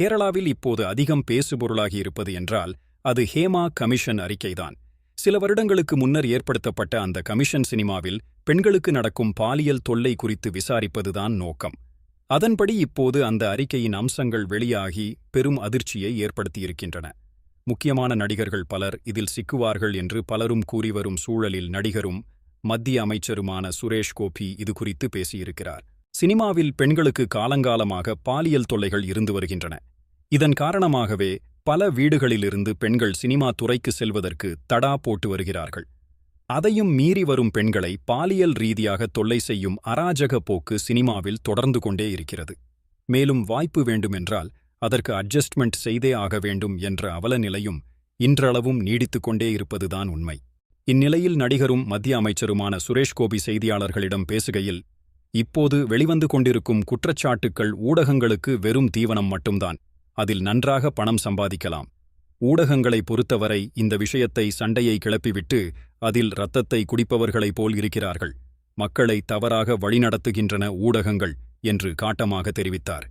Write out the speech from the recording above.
கேரளாவில் இப்போது அதிகம் பேசுபொருளாகி இருப்பது என்றால் அது ஹேமா கமிஷன் அறிக்கைதான். சில வருடங்களுக்கு முன்னர் ஏற்படுத்தப்பட்ட அந்த கமிஷன் சினிமாவில் பெண்களுக்கு நடக்கும் பாலியல் தொல்லை குறித்து விசாரிப்பதுதான் நோக்கம். அதன்படி இப்போது அந்த அறிக்கையின் அம்சங்கள் வெளியாகி பெரும் அதிர்ச்சியை ஏற்படுத்தியிருக்கின்றன. முக்கியமான நடிகர்கள் பலர் இதில் சிக்குவார்கள் என்று பலரும் கூறி வரும் சூழலில் நடிகரும் மத்திய அமைச்சருமான சுரேஷ் கோபி இது குறித்து பேசியிருக்கிறார். சினிமாவில் பெண்களுக்கு காலங்காலமாக பாலியல் தொல்லைகள் இருந்து வருகின்றன. இதன் காரணமாகவே பல வீடுகளிலிருந்து பெண்கள் சினிமா துறைக்கு செல்வதற்கு தடா போட்டு வருகிறார்கள். அதையும் மீறி வரும் பெண்களை பாலியல் ரீதியாக தொல்லை செய்யும் அராஜக போக்கு சினிமாவில் தொடர்ந்து கொண்டே இருக்கிறது. மேலும் வாய்ப்பு வேண்டுமென்றால் அதற்கு அட்ஜஸ்ட்மெண்ட் செய்தே ஆக வேண்டும் என்ற அவலநிலையும் இன்றளவும் நீடித்துக் கொண்டே இருப்பதுதான் உண்மை. இந்நிலையில் நடிகரும் மத்திய அமைச்சருமான சுரேஷ் கோபி செய்தியாளர்களிடம் பேசுகையில் இப்போது வெளிவந்து கொண்டிருக்கும் குற்றச்சாட்டுக்கள் ஊடகங்களுக்கு வெறும் தீவனம் மட்டும்தான். அதில் நன்றாக பணம் சம்பாதிக்கலாம். ஊடகங்களை பொறுத்தவரை இந்த விஷயத்தை சண்டையை கிளப்பிவிட்டு அதில் இரத்தத்தை குடிப்பவர்களைப் போல் இருக்கிறார்கள். மக்களை தவறாக வழிநடத்துகின்றன ஊடகங்கள் என்று காட்டமாக தெரிவித்தார்.